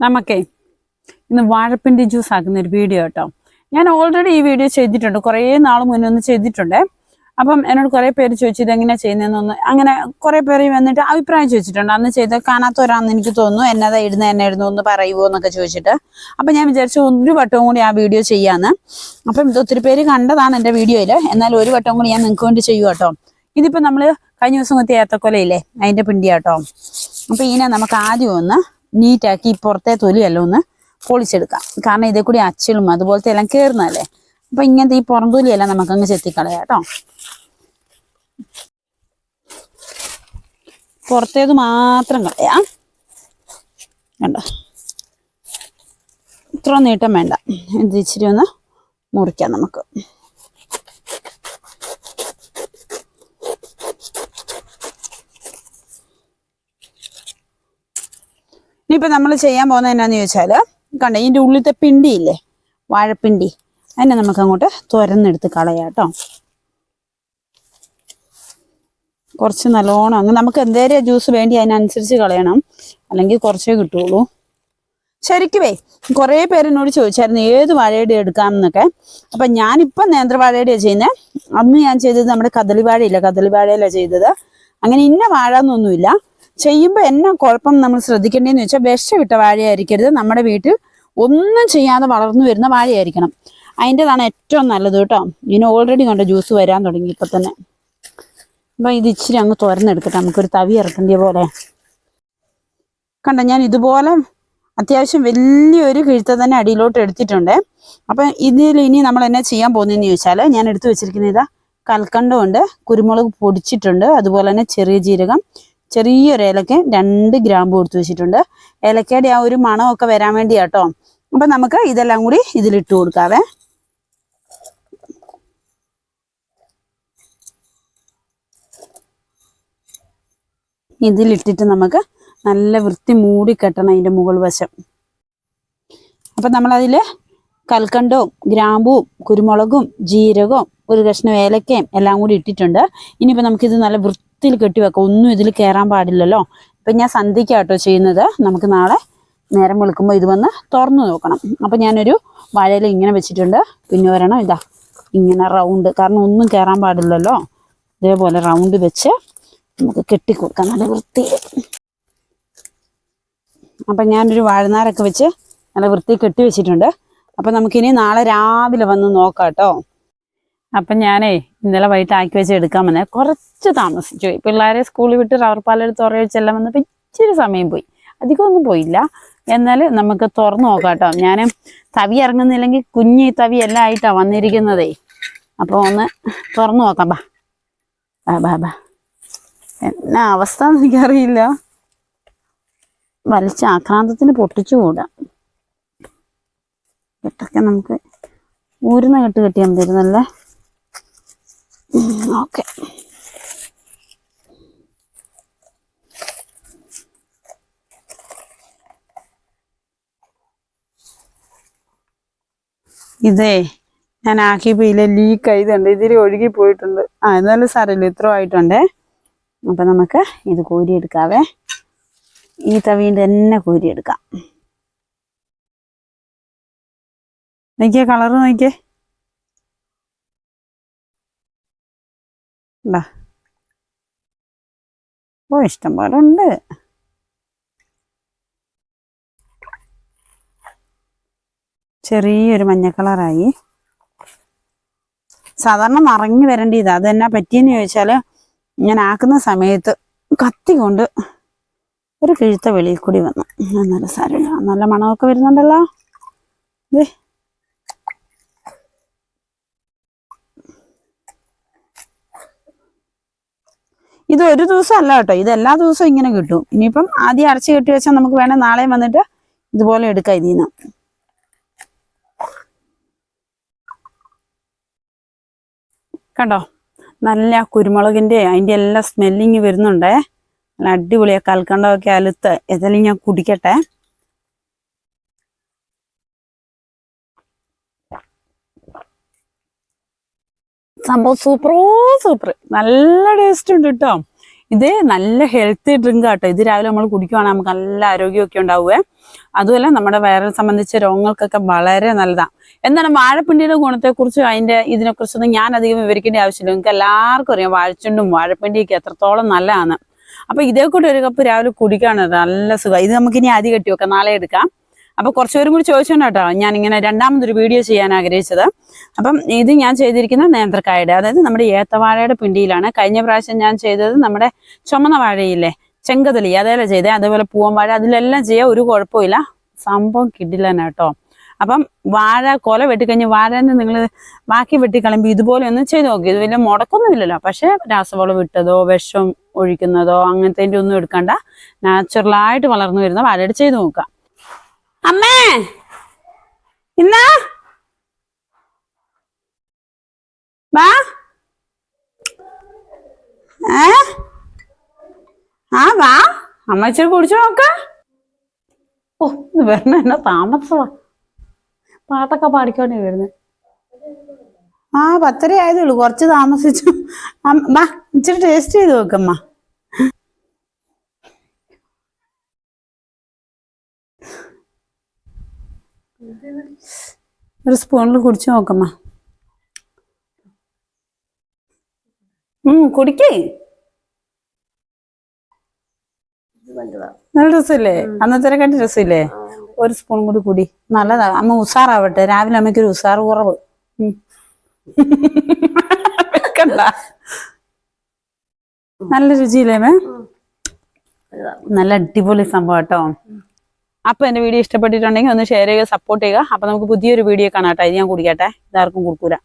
നമുക്കേ ഇന്ന് വാഴപ്പിന്റെ ജ്യൂസ് ആക്കുന്ന ഒരു വീഡിയോ കേട്ടോ. ഞാൻ ഓൾറെഡി ഈ വീഡിയോ ചെയ്തിട്ടുണ്ട്. കുറേ നാൾ മുന്നേ ഒന്ന് ചെയ്തിട്ടുണ്ട്. അപ്പം എന്നോട് കുറേ പേര് ചോദിച്ചു ഇതെങ്ങനെയാണ് ചെയ്യുന്നതെന്നൊന്ന് അങ്ങനെ കുറേ പേര് വന്നിട്ട് അഭിപ്രായം ചോദിച്ചിട്ടുണ്ട്. അന്ന് ചെയ്ത് കാണാത്തവരാണെന്ന് എനിക്ക് തോന്നുന്നു. എന്നതാ ഇടുന്ന എന്നെ ഇടുന്നു ഒന്ന് പറയുമോ എന്നൊക്കെ ചോദിച്ചിട്ട്. അപ്പം ഞാൻ വിചാരിച്ചു ഒരു വട്ടവും കൂടി ആ വീഡിയോ ചെയ്യാന്ന്. അപ്പം ഇത് ഒത്തിരി പേര് കണ്ടതാണ് എന്റെ വീഡിയോയിൽ എന്നാൽ ഒരു വട്ടം കൂടി ഞാൻ നിങ്ങൾക്ക് വേണ്ടി ചെയ്യും കേട്ടോ. ഇതിപ്പോൾ നമ്മൾ കഴിഞ്ഞ ദിവസം കുത്തിയ ഏത്തക്കൊലയില്ലേ? അതിന്റെ പിണ്ടിയാട്ടോ അപ്പം ഇതിനെ നമുക്ക് ആദ്യം ഒന്ന് നീറ്റാക്കി ഇപ്പുറത്തെ പുറത്തെ തൊലിയെല്ലാം ഒന്ന് പൊളിച്ചെടുക്കാം. കാരണം ഇതേ കൂടി അച്ചിലും അതുപോലത്തെ എല്ലാം കയറുന്നതല്ലേ അപ്പം ഇങ്ങനത്തെ ഈ പുറം തൊലിയെല്ലാം നമുക്കങ്ങ് ചെത്തിക്കളയാം കേട്ടോ. പുറത്തേത് മാത്രം കളയാം. കണ്ടോ? ഇത്ര നീട്ടം വേണ്ട. ഇത് ഇച്ചിരി ഒന്ന് മുറിക്കാം നമുക്ക്. ഇനിയിപ്പോൾ നമ്മൾ ചെയ്യാൻ പോകുന്നത് എന്നാന്ന് ചോദിച്ചാൽ കണ്ട ഇതിന്റെ ഉള്ളിലത്തെ പിണ്ടിയില്ലേ? വാഴപ്പിണ്ടി. അതിനെ നമുക്ക് അങ്ങോട്ട് തുരന്നെടുത്ത് കളയാം കേട്ടോ. കുറച്ച് നല്ലോണം അങ്ങ് നമുക്ക് എന്തേലും ജ്യൂസ് വേണ്ടി അതിനനുസരിച്ച് കളയണം. അല്ലെങ്കിൽ കുറച്ചേ കിട്ടുള്ളൂ. ശരിക്കുവേ കുറേ പേരെന്നോട് ചോദിച്ചായിരുന്നു ഏത് വാഴയുടെ എടുക്കാമെന്നൊക്കെ. അപ്പം ഞാനിപ്പം നേന്ത്രവാഴയുടെയാണ് ചെയ്യുന്നത് അന്ന് ഞാൻ ചെയ്തത് നമ്മുടെ കദളിവാഴയില്ല വാഴയില്ല കദളി വാഴയിലാണ് ചെയ്തത്. അങ്ങനെ ഇന്ന വാഴ എന്നൊന്നുമില്ല. ചെയ്യുമ്പോൾ എന്നാ കുഴപ്പം നമ്മൾ ശ്രദ്ധിക്കേണ്ടതെന്ന് വെച്ചാൽ വിഷമിട്ട വാഴയായിരിക്കരുത്. നമ്മുടെ വീട്ടിൽ ഒന്നും ചെയ്യാതെ വളർന്നു വരുന്ന വാഴയായിരിക്കണം. അതിന്റെതാണ് ഏറ്റവും നല്ലത് കേട്ടോ. ഇതിന് ഓൾറെഡി കണ്ട ജ്യൂസ് വരാൻ തുടങ്ങി ഇപ്പം തന്നെ. അപ്പം ഇത് ഇച്ചിരി അങ്ങ് തുറന്നെടുക്കട്ടെ നമുക്കൊരു തവി ഇറക്കേണ്ടിയ പോലെ. കണ്ട ഞാൻ ഇതുപോലെ അത്യാവശ്യം വലിയൊരു കിഴുത്ത തന്നെ അടിയിലോട്ട് എടുത്തിട്ടുണ്ട്. അപ്പം ഇതിൽ ഇനി നമ്മൾ എന്നാ ചെയ്യാൻ പോകുന്നതെന്ന് ചോദിച്ചാൽ ഞാൻ എടുത്തു വെച്ചിരിക്കുന്ന ഇതാ കൽക്കണ്ടമുണ്ട് കുരുമുളക് പൊടിച്ചിട്ടുണ്ട് അതുപോലെ തന്നെ ചെറിയ ജീരകം ചെറിയൊരു ഏലക്ക രണ്ട് ഗ്രാമ്പ് കൊടുത്തു വെച്ചിട്ടുണ്ട്. ഏലക്കയുടെ ആ ഒരു മണമൊക്കെ വരാൻ വേണ്ടി കേട്ടോ അപ്പം നമുക്ക് ഇതെല്ലാം കൂടി ഇതിലിട്ട് കൊടുക്കാവേ. ഇതിലിട്ടിട്ട് നമുക്ക് നല്ല വൃത്തി മൂടി കെട്ടണം അതിന്റെ മുകൾ വശം. അപ്പം നമ്മളതിൽ കൽക്കണ്ടവും ഗ്രാമ്പുവും കുരുമുളകും ജീരകവും ഒരു കഷ്ണം ഏലക്കയും എല്ലാം കൂടി ഇട്ടിട്ടുണ്ട്. ഇനിയിപ്പോൾ നമുക്കിത് നല്ല വൃത്തിയിൽ കെട്ടി വെക്കാം ഒന്നും ഇതിൽ കയറാൻ പാടില്ലല്ലോ. ഇപ്പം ഞാൻ സന്ധിക്കാം കേട്ടോ ചെയ്യുന്നത്. നമുക്ക് നാളെ നേരം വെളുക്കുമ്പോൾ ഇത് വന്ന് തുറന്നു നോക്കണം. അപ്പം ഞാനൊരു വാഴയില ഇങ്ങനെ വെച്ചിട്ടുണ്ട്. പിന്നെ ഒരെണ്ണം ഇതാ ഇങ്ങനെ റൗണ്ട്. കാരണം ഒന്നും കയറാൻ പാടില്ലല്ലോ. ഇതേപോലെ റൗണ്ട് വെച്ച് നമുക്ക് കെട്ടിക്കൊടുക്കാം. നല്ല വൃത്തിയിൽ അപ്പം ഞാനൊരു വാഴനാരൊക്കെ വെച്ച് നല്ല വൃത്തി കെട്ടി വെച്ചിട്ടുണ്ട്. അപ്പം നമുക്കിനി നാളെ രാവിലെ വന്ന് നോക്കാം കേട്ടോ. അപ്പം ഞാനേ ഇന്നലെ വൈകിട്ട് ആക്കി വെച്ച് എടുക്കാൻ വന്നേ. കുറച്ച് താമസിച്ചു പോയി. പിള്ളേരെ സ്കൂളിൽ വിട്ട് റബ്ബർ പാലെടുത്ത് ഉറ വെച്ചെല്ലാം വന്നപ്പോൾ ഇച്ചിരി സമയം പോയി. അധികമൊന്നും പോയില്ല. എന്നാൽ നമുക്ക് തുറന്നു നോക്കാം കേട്ടോ. ഞാൻ തവി ഇറങ്ങുന്നില്ലെങ്കിൽ കുഞ്ഞി തവി എല്ലാം ആയിട്ടാണ് വന്നിരിക്കുന്നതേ. അപ്പോൾ ഒന്ന് തുറന്നു നോക്കാം. ബാ. ബാ ബാ ബാ. എന്നാ അവസ്ഥ എനിക്കറിയില്ല. വലിച്ച ആക്രാന്തത്തിന് പൊട്ടിച്ചുകൂടാ കെട്ടൊക്കെ നമുക്ക് ഊരുന്ന കെട്ട് കെട്ടിയാൽ മതിരുന്നല്ലേ ഓക്കെ ഇതേ ഞാൻ ആക്കിയപ്പോൾ ഇതിലെ ലീക്ക് ആയതുണ്ട് ഇതിൽ ഒഴുകി പോയിട്ടുണ്ട്. ആ എന്നാലും സാരമില്ല. ഇത്ര ആയിട്ടുണ്ടേ. അപ്പം നമുക്ക് ഇത് കോരിയെടുക്കാവേ. ഈ തവീന്റെ തന്നെ കോരിയെടുക്കാം. നോക്കിയേ കളറ് നോക്കിയേ. ഉണ്ടാ ഓ ഇഷ്ടം പോലെ ഉണ്ട്. ചെറിയൊരു മഞ്ഞ കളറായി. സാധാരണ നിറഞ്ഞു വരേണ്ടത് അത് എന്നാ പറ്റിയെന്ന് ചോദിച്ചാൽ ഞാൻ ആക്കുന്ന സമയത്ത് കത്തി കൊണ്ട് ഒരു കിഴുത്ത വെളിയിൽ കൂടി വന്നു. നല്ല സാരമില്ല. നല്ല മണമൊക്കെ വരുന്നുണ്ടല്ലോ. ദേ. ഇത് ഒരു ദിവസം അല്ല കേട്ടോ. ഇത് എല്ലാ ദിവസവും ഇങ്ങനെ കിട്ടും. ഇനിയിപ്പം ആദ്യം അരച്ച് കെട്ടി വെച്ചാൽ നമുക്ക് വേണേൽ നാളെ വന്നിട്ട് ഇതുപോലെ എടുക്കാം ഇതിൽ നിന്ന്. കണ്ടോ? നല്ല കുരുമുളകിന്റെ അതിന്റെ എല്ലാ സ്മെല്ലിങ് വരുന്നുണ്ടേ. നല്ല അടിപൊളിയാ. കൽക്കണ്ടമൊക്കെ അലുത്ത്. ഏതായാലും ഞാൻ കുടിക്കട്ടെ. സംഭവം സൂപ്പറോ സൂപ്പർ നല്ല ടേസ്റ്റ് ഉണ്ട് കേട്ടോ ഇത് നല്ല ഹെൽത്തി ഡ്രിങ്ക് ആട്ടോ. ഇത് രാവിലെ നമ്മൾ കുടിക്കുവാണെങ്കിൽ നമുക്ക് നല്ല ആരോഗ്യമൊക്കെ ഉണ്ടാവുക അതുമല്ല നമ്മുടെ വയറിനെ സംബന്ധിച്ച രോഗങ്ങൾക്കൊക്കെ വളരെ നല്ലതാണ് എന്താണ് വാഴപ്പിണ്ടിയുടെ ഗുണത്തെക്കുറിച്ചും അതിന്റെ ഇതിനെക്കുറിച്ചൊന്നും ഞാൻ അധികം വിവരിക്കേണ്ട ആവശ്യമില്ല. നിങ്ങൾക്ക് എല്ലാവർക്കും അറിയാം വാഴച്ചുണ്ടും വാഴപ്പിണ്ടിയൊക്കെ എത്രത്തോളം നല്ലതാണ്. അപ്പം ഇതേ കൂടെ ഒരു കപ്പ് രാവിലെ കുടിക്കുകയാണ് നല്ല സുഖം. ഇത് നമുക്കിനി അതി കെട്ടി വെക്കാം. നാളെ എടുക്കാം. അപ്പൊ കുറച്ചുപേരും കൂടി ചോദിച്ചോണ്ടാട്ടോ ഞാൻ ഇങ്ങനെ രണ്ടാമതൊരു വീഡിയോ ചെയ്യാൻ ആഗ്രഹിച്ചത്. അപ്പം ഇത് ഞാൻ ചെയ്തിരിക്കുന്ന നേന്ത്രക്കായുടെ അതായത് നമ്മുടെ ഏത്തവാഴയുടെ പിണ്ടിയിലാണ്. കഴിഞ്ഞ പ്രാവശ്യം ഞാൻ ചെയ്തത് നമ്മുടെ ചുമന്ന വാഴയില്ലേ ചെങ്കതലി അതേലെ ചെയ്തേ. അതേപോലെ പൂവൻവാഴ അതിലെല്ലാം ചെയ്യാൻ ഒരു കുഴപ്പമില്ല സംഭവം കിടിലന കേട്ടോ. അപ്പം വാഴ കൊല വെട്ടിക്കഴിഞ്ഞ് വാഴനെ നിങ്ങൾ ബാക്കി വെട്ടിക്കളയുമ്പോൾ ഇതുപോലെ ഒന്ന് ചെയ്ത് നോക്കി. ഇത് വലിയ മുടക്കൊന്നുമില്ലല്ലോ. പക്ഷേ രാസവളം വിട്ടതോ വിഷം ഒഴിക്കുന്നതോ അങ്ങനത്തെ ഒന്നും എടുക്കണ്ട. നാച്ചുറലായിട്ട് വളർന്നു വരുന്ന വാഴയുടെ ചെയ്ത് നോക്കാം അമ്മേ. ഇന്നാ? വാ. ഏ? ആ വാ. അമ്മ ഇച്ചിരി കുടിച്ചു നോക്ക. ഓ ഇത് വരണ എന്നാ താമസമാ പാട്ടൊക്കെ പാടിക്കോണ്ടേ വരുന്നത് ആ പത്തര ആയതേ ഉള്ളൂ. കുറച്ച് താമസിച്ചു. വാ ഇച്ചിരി ടേസ്റ്റ് ചെയ്ത് നോക്കമ്മ ഒരു സ്പൂണിൽ കുടിച്ച് നോക്കമ്മ. കുടിക്കേ. നല്ല രസമില്ലേ? അന്നത്തെ കണ്ട് രസമില്ലേ? ഒരു സ്പൂൺ കൂടി കൂടി. നല്ലതാ. അമ്മ ഉസാറാവട്ടെ. രാവിലെ അമ്മയ്ക്കൊരു ഉസാർ കുറവ്. ഉം. വെക്കണ്ട. നല്ല രുചിയില്ലേ മേ നല്ല അടിപൊളി സംഭവം കേട്ടോ. അപ്പൊ എന്റെ വീഡിയോ ഇഷ്ടപ്പെട്ടിട്ടുണ്ടെങ്കിൽ ഒന്ന് ഷെയർ ചെയ്യുക സപ്പോർട്ട് ചെയ്യുക. അപ്പൊ നമുക്ക് പുതിയൊരു വീഡിയോ കാണാം കേട്ടോ. ഇത് ഞാൻ കുടിക്കട്ടെ. ഇതാർക്കും കൊടുക്കൂല.